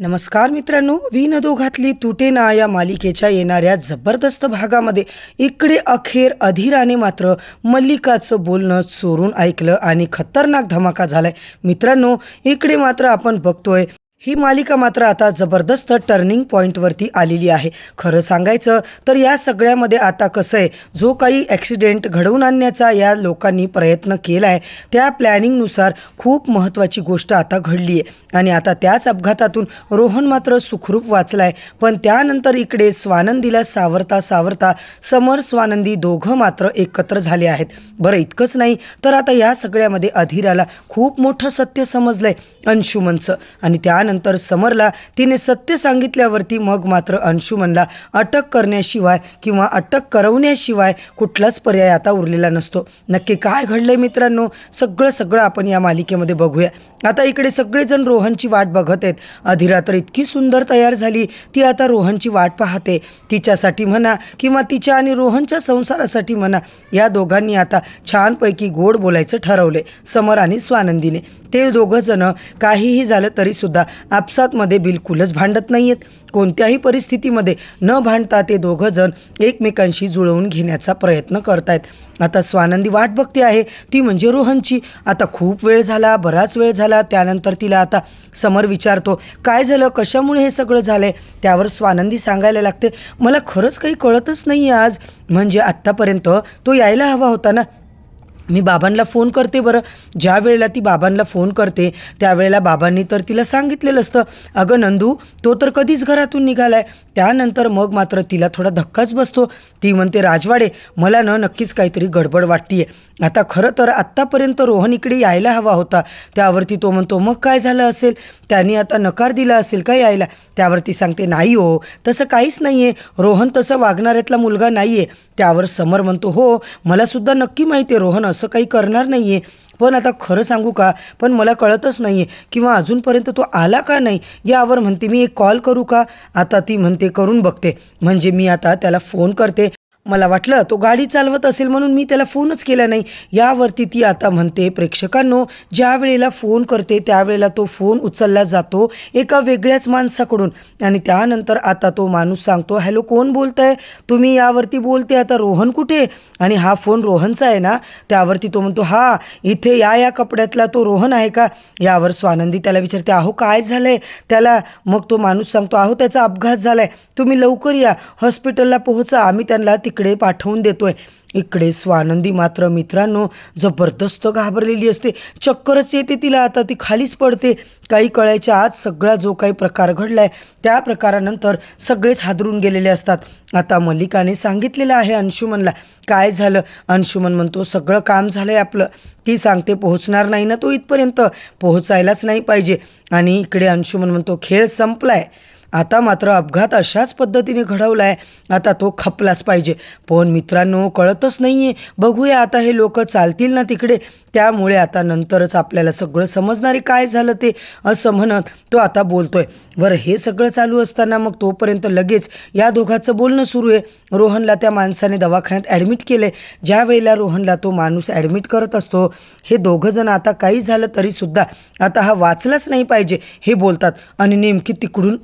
नमस्कार मित्रांनो वीन दोघातली तुटे ना या मालिकेच्या येणाऱ्या जबरदस्त भागामध्ये इकडे अखेर अधीराने मात्र मल्लिकाचं बोलणं चोरून ऐकलं आणि खतरनाक धमाका झालाय. मित्रांनो इकडे मात्र आपण बघतोय ही मालिका मात्र आता जबरदस्त टर्निंग पॉईंटवरती आलेली आहे. खरं सांगायचं तर या सगळ्यामध्ये आता कसं आहे जो काही ॲक्सिडेंट घडवून आणण्याचा या लोकांनी प्रयत्न केला आहे त्या प्लॅनिंगनुसार खूप महत्त्वाची गोष्ट आता घडली आहे. आणि आता त्याच अपघातातून रोहन मात्र सुखरूप वाचला आहे पण त्यानंतर इकडे स्वानंदीला सावरता सावरता समर स्वानंदी दोघं मात्र एकत्र झाले आहेत. बरं इतकंच नाही तर आता या सगळ्यामध्ये अधीराला खूप मोठं सत्य समजलं आहे अंशुमनचं. आणि त्यानंतर समरला तिने सत्य सांगितल्यावरती मग मात्र अंशुमनला अटक करण्याशिवाय किंवा अटक करवण्याशिवाय कुठलाच पर्याय आता उरलेला नसतो. नक्की काय घडलंय मित्रांनो? सगळं सगळं आपण या मालिकेमध्ये बघूया. आता इकडे सगळेजण रोहनची वाट बघत आहेत. अधिरा तर इतकी सुंदर तयार झाली ती आता रोहनची वाट पाहते. तिच्यासाठी म्हणा किंवा तिच्या आणि रोहनच्या संसारासाठी म्हणा या दोघांनी आता छानपैकी गोड बोलायचं ठरवले समर आणि स्वानंदीने. ते दोघंजणं काहीही झालं तरीसुद्धा आपसातमध्ये बिलकुलच भांडत नाही आहेत कोणत्याही परिस्थितीमध्ये न भांडता ते दोघंजण एकमेकांशी जुळवून घेण्याचा प्रयत्न करतायत. आता स्वानंदी वाट बघते आहे ती म्हणजे रोहनची. आता खूप वेळ झाला बराच वेळ झाला त्यानंतर तिला आता समर विचारतो काय झालं? कशामुळे हे सगळं झालं आहे त्यावर स्वानंदी सांगायला लागते मला खरंच काही कळतच नाही आज. म्हणजे आत्तापर्यंत तो यायला हवा होता ना? मी बाबांना फोन करते बरं. ज्या वेळेला ती बाबांना फोन करते त्यावेळेला बाबांनी तर तिला सांगितलेलं असतं अगं नंदू तो तर कधीच घरातून निघालाय. त्यानंतर मग मात्र तिला थोडा धक्काच बसतो. ती म्हणते राजवाडे मला ना नक्कीच काहीतरी गडबड वाटतीये. आता खरं तर आत्तापर्यंत रोहन इकडे यायला हवा होता. त्यावरती तो म्हणतो मग काय झालं असेल? त्यांनी आता नकार दिला असेल का यायला? त्यावरती सांगते नाही हो तसं काहीच नाही आहे रोहन तसं वागणाऱ्यातला मुलगा नाही आहे त्यावर समर म्हणतो हो मलासुद्धा नक्की माहिती आहे रोहन असं काही करणार नाही आहे पण आता खरं सांगू का? पण मला कळतच नाही आहे किंवा अजूनपर्यंत तो आला का नाही यावर म्हणते मी एक कॉल करू का? आता ती म्हणते करून बघते. म्हणजे मी आता त्याला फोन करते. मला वाटलं तो गाडी चालवत असेल म्हणून मी त्याला फोनच केला नाही. यावरती ती आता म्हणते प्रेक्षकांनो ज्या वेळेला फोन करते त्यावेळेला तो फोन उचलला जातो एका वेगळ्याच माणसाकडून. आणि त्यानंतर आता तो माणूस सांगतो हॅलो कोण बोलत आहे तुम्ही यावरती बोलते आता रोहन कुठे? आणि हा फोन रोहनचा आहे ना त्यावरती तो म्हणतो हा इथे या या कपड्यातला तो रोहन आहे का? यावर स्वानंदी त्याला विचारते अहो काय झालं आहे त्याला मग तो माणूस सांगतो अहो त्याचा अपघात झाला आहे तुम्ही लवकर या हॉस्पिटलला पोहोचा आम्ही त्यांना तिकडे पाठवून देतोय. इकडे स्वानंदी मात्र मित्रांनो जबरदस्त घाबरलेली असते. चक्करच येते तिला आता ती खालीच पडते. काही कळायच्या आत सगळा जो काही प्रकार घडलाय त्या प्रकारानंतर सगळेच हादरून गेलेले असतात. आता मल्लिकाने सांगितलेलं आहे अंशुमनला. काय झालं? अंशुमन म्हणतो सगळं काम झालंय आपलं. ती सांगते पोहोचणार नाही ना तो इथपर्यंत. पोहोचायलाच नाही पाहिजे. आणि इकडे अंशुमन म्हणतो खेळ संपलाय. आता मात्र अपघात अशाच पद्धतीने घडवला आहे आता तो खपलाच पाहिजे. पण मित्रांनो कळतच नाही आहे बघूया आता हे लोक चालतील ना तिकडे. त्यामुळे आता नंतरच आपल्याला सगळं समजणारे काय झालं ते असं म्हणत तो आता बोलतोय. बरं हे सगळं चालू असताना मग तोपर्यंत लगेच या दोघांचं बोलणं सुरू आहे. रोहनला त्या माणसाने दवाखान्यात ॲडमिट केलं आहे ज्या वेळेला रोहनला तो माणूस ॲडमिट करत असतो हे दोघंजण आता काही झालं तरीसुद्धा आता हा वाचलाच नाही पाहिजे हे बोलतात. आणि नेमकी तिकडून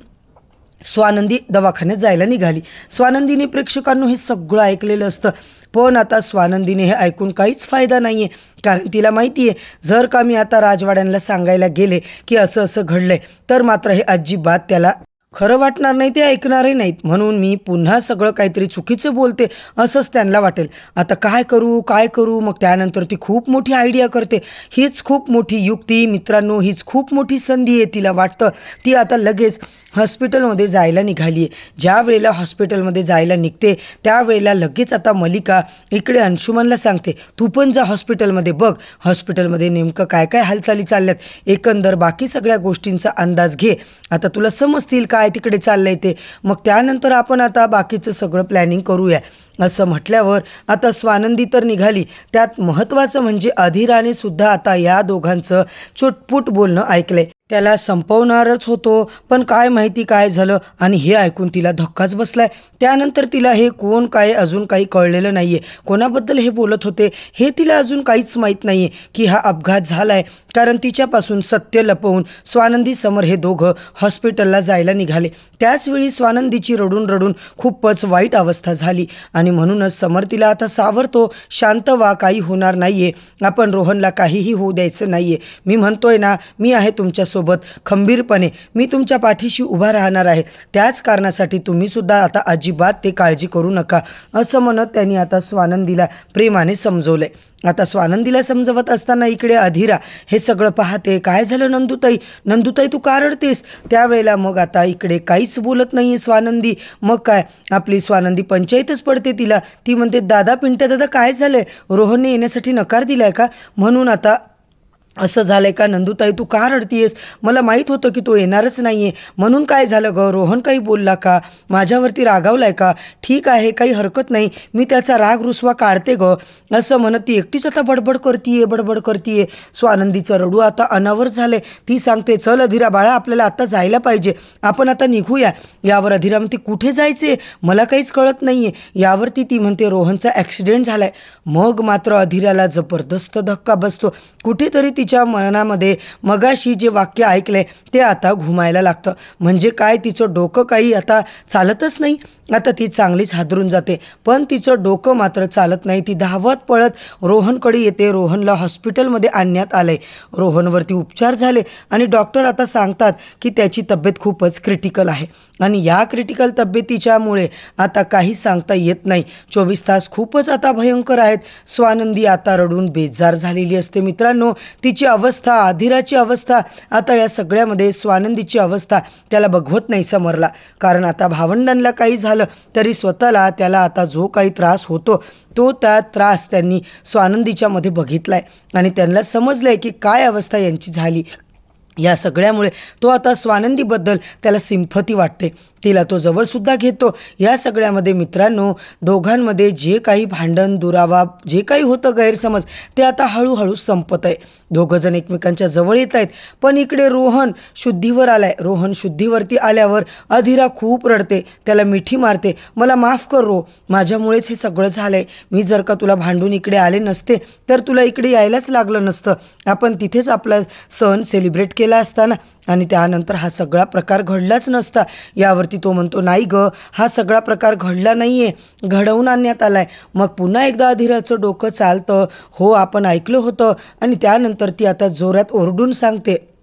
स्वानंदी दवाखान्यात जायला निघाली. स्वानंदीने प्रेक्षकांनो हे सगळं ऐकलेलं असतं. पण आता स्वानंदीने हे ऐकून काहीच फायदा नाही आहे कारण तिला माहिती आहे जर का मी आता राजवाड्यांना सांगायला गेले की असं असं घडलंय तर मात्र हे अजिबात त्याला खरं वाटणार नाही ते ऐकणारही नाहीत. म्हणून मी पुन्हा सगळं काहीतरी चुकीचं बोलते असंच त्यांना वाटेल. आता काय करू काय करू? मग त्यानंतर ती खूप मोठी आयडिया करते. हीच खूप मोठी युक्ती. मित्रांनो हीच खूप मोठी संधी आहे तिला वाटतं. ती आता लगेच हॉस्पिटलमध्ये जायला निघाली आहे. ज्या वेळेला हॉस्पिटलमध्ये जायला निघते त्यावेळेला लगेच आता मलिका इकडे अंशुमनला सांगते तू पण जा हॉस्पिटलमध्ये बघ हॉस्पिटलमध्ये नेमकं काय काय हालचाली चालल्यात. एकंदर बाकी सगळ्या गोष्टींचा अंदाज घे. आता तुला समजतील काय तिकडे चाललंय ते. मग त्यानंतर आपण आता बाकीचं सगळं प्लॅनिंग करूया. असं म्हटल्यावर आता स्वानंदी तर निघाली. त्यात महत्त्वाचं म्हणजे अधिराने सुद्धा आता या दोघांचं चुटपुट बोलणं ऐकलंय. त्याला संपवणारच होतो. पण काय माहिती काय झालं आणि हे ऐकून तिला धक्काच बसलाय. त्यानंतर तिला हे कोण काय अजून काही कळलेलं नाही आहे कोणाबद्दल हे बोलत होते हे तिला अजून काहीच माहीत नाही आहे की हा अपघात झाला आहे कारण तिच्यापासून सत्य लपवून स्वानंदी समर हे दोघं हॉस्पिटलला जायला निघाले. त्याचवेळी स्वानंदीची रडून रडून खूपच वाईट अवस्था झाली आणि म्हणूनच समर तिला आता सावरतो. शांत वा काही होणार नाही आहे आपण रोहनला काहीही होऊ द्यायचं नाही आहे मी म्हणतोय ना मी आहे सोबत खंबीरपणे मी तुमच्या पाठीशी उभा राहणार आहे. त्याच कारणासाठी तुम्हीसुद्धा आता अजिबात ते काळजी करू नका असं म्हणत त्यांनी आता स्वानंदीला प्रेमाने समजवलंय आता स्वानंदीला समजवत असताना इकडे अधीरा हे सगळं पाहते काय झालं नंदुताई? नंदुताई तू का रडतेस? त्यावेळेला मग आता इकडे काहीच बोलत नाही आहे स्वानंदी. मग काय? आपली स्वानंदी पंचायतच पडते तिला. ती म्हणते दादा पिंट्या दादा काय झालंय? रोहनने येण्यासाठी नकार दिलाय का? म्हणून आता असं झालंय का? नंदुताई तू का रडतीयस? मला माहीत होतं की तो येणारच नाही आहे म्हणून काय झालं ग? रोहन काही बोलला का? माझ्यावरती रागावलाय का? ठीक आहे काही हरकत नाही. मी त्याचा राग रुसवा काढते ग. असं म्हणत ती एकटीच आता बडबड करतीये बडबड करतीये. स्वानंदीचं रडू आता अनावर झाले ती सांगते चल अधिरा बाळा आपल्याला आता जायला पाहिजे. आपण आता निघूया. यावर अधिरा म्हणते कुठे जायचे मला काहीच कळत नाही आहे यावरती ती म्हणते रोहनचा ॲक्सिडेंट झालाय. मग मात्र अधिराला जबरदस्त धक्का बसतो. कुठेतरी ती तिच्या मनामध्ये मगाशी जे वाक्य ऐकलंय ते आता घुमायला लागतं. म्हणजे काय तिचं डोकं काही आता चालतच नाही? आता ती चांगलीच हादरून जाते. पण तिचं डोकं मात्र चालत नाही. ती धावत पळत रोहनकडे येते. रोहनला हॉस्पिटलमध्ये आणण्यात आलंय. रोहनवरती उपचार झाले आणि डॉक्टर आता सांगतात की त्याची तब्येत खूपच क्रिटिकल आहे. आणि या क्रिटिकल तब्येतीच्यामुळे आता काही सांगता येत नाही. चोवीस तास खूपच आता भयंकर आहेत. स्वानंदी आता रडून बेजार झालेली असते मित्रांनो. ती तिची अवस्था आधिराची अवस्था. आता या सगळ्यामध्ये स्वानंदीची अवस्था त्याला बघवत नाही समरला. कारण आता भावंडांना काही झालं तरी स्वतःला त्याला आता जो काही त्रास होतो तो त्या त्रास त्यांनी स्वानंदीच्यामध्ये बघितलाय. आणि त्यांना समजलंय की काय अवस्था यांची झाली या सगळ्यामुळे तो आता स्वानंदीबद्दल त्याला सिंफती वाटते. तिला तो जवळसुद्धा घेतो. या सगळ्यामध्ये मित्रांनो दोघांमध्ये जे काही भांडण दुरावा जे काही होतं गैरसमज ते आता हळूहळू संपत आहे. दोघंजण एकमेकांच्या जवळ येत आहेत. पण इकडे रोहन शुद्धीवर आलाय. रोहन शुद्धीवरती आल्यावर अधिरा खूप रडते. त्याला मिठी मारते. मला माफ कर रो. माझ्यामुळेच हे सगळं झालं आहे मी जर का तुला भांडून इकडे आले नसते तर तुला इकडे यायलाच लागलं नसतं. आपण तिथेच आपला सण सेलिब्रेट केला असता ना आणि त्यानंतर हा सगळा प्रकार घडलाच नसता. यावरती तो म्हणतो नाही ग हा सगळा प्रकार घडला नाही आहे घडवून आणण्यात आला आहे मग पुन्हा एकदा अधीराचं डोकं चालतं. हो आपण ऐकलं होतं. आणि त्यानंतर ती आता जोरात ओरडून सांगते.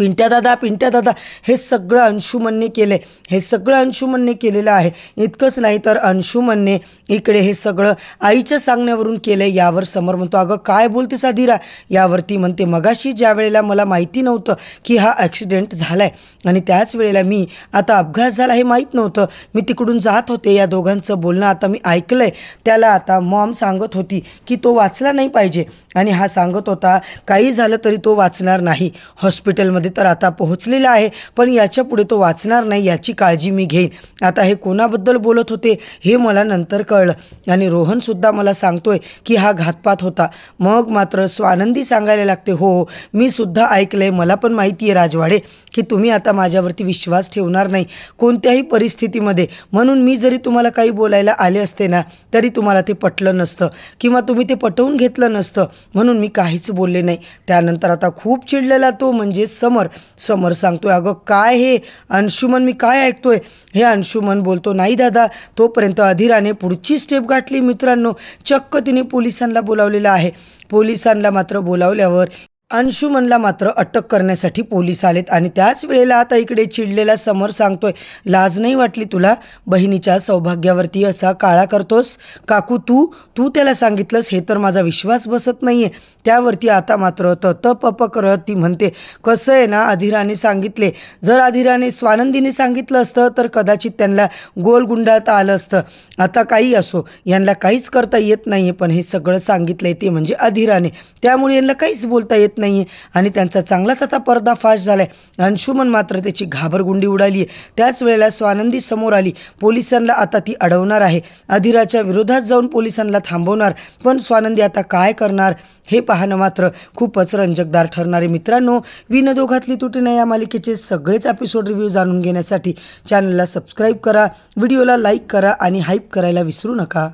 पिंट्या दादा पिंट्या दादा हे सगळं अंशुमनने केलं आहे हे सगळं अंशुमनने केलेलं आहे. इतकंच नाही तर अंशुमनने इकडे हे सगळं आईच्या सांगण्यावरून केलं आहे यावर समोर म्हणतो अगं काय बोलतेस अधीरा यावरती म्हणते मगाशी ज्या वेळेला मला माहिती नव्हतं की हा ॲक्सिडेंट झाला आहे आणि त्याच वेळेला मी आता अपघात झाला हे माहीत नव्हतं. मी तिकडून जात होते या दोघांचं बोलणं आता मी ऐकलं आहे त्याला आता मॉम सांगत होती की तो वाचला नाही पाहिजे. आणि हा सांगत होता काही झालं तरी तो वाचणार नाही. हॉस्पिटलमध्ये तर आता पोहोचलेला आहे पण याच्यापुढे तो वाचणार नाही याची काळजी मी घेईन. आता हे कोणाबद्दल बोलत होते हे मला नंतर कळलं. आणि रोहनसुद्धा मला सांगतोय की हा घातपात होता. मग मात्र स्वानंदी सांगायला लागते हो मी सुद्धा ऐकलं आहे मला पण माहिती आहे राजवाडे की तुम्ही आता माझ्यावरती विश्वास ठेवणार नाही कोणत्याही परिस्थितीमध्ये. म्हणून मी जरी तुम्हाला काही बोलायला आले असते ना तरी तुम्हाला ते पटलं नसतं किंवा तुम्ही ते पटवून घेतलं नसतं. म्हणून मी काहीच बोलले नाही. त्यानंतर आता खूप चिडलेला तो म्हणजे समर. समर सांगतोय अगं काय हे? अंशुमन मी काय ऐकतोय? हे अंशुमन बोलतो नाही दादा तोपर्यंत अधिराने पुढची स्टेप गाठली मित्रांनो. चक्क तिने पोलिसांना बोलावलेलं आहे. पोलिसांना मात्र बोलावल्यावर अंशुमनला मात्र अटक करण्यासाठी पोलीस आलेत आणि त्याच वेळेला आता इकडे चिडलेला समर सांगतोय लाज नाही वाटली तुला? बहिणीच्या सौभाग्यावरती असा काळा करतोस? काकू तू तू त्याला सांगितलंस हे तर माझा विश्वास बसत नाही आहे त्यावरती आता मात्र त पप करत ती म्हणते कसं आहे ना अधिराने सांगितले. जर अधिराने स्वानंदीने सांगितलं असतं तर कदाचित त्यांना गोल गुंडाळता आलं असतं. आता काही असो यांना काहीच करता येत नाही आहे पण हे सगळं सांगितलं आहे ते म्हणजे अधिराने. त्यामुळे यांना काहीच बोलता येत नाही आहे आणि त्यांचा चांगलाच आता पर्दाफाश झाला आहे अंशुमन मात्र त्याची घाबरगुंडी उडाली आहे त्याच वेळेला स्वानंदी समोर आली. पोलिसांना आता ती अडवणार आहे. अधिराच्या विरोधात जाऊन पोलिसांना थांबवणार. पण स्वानंदी आता काय करणार? हे पाहणं मात्र खूपच रंजकदार ठरणारे मित्रांनो विनदोघातली तुटी नाही. या मालिकेचे सगळेच एपिसोड रिव्ह्यू जाणून घेण्यासाठी चॅनलला सबस्क्राईब करा. व्हिडिओला लाईक करा आणि हाईप करायला विसरू नका.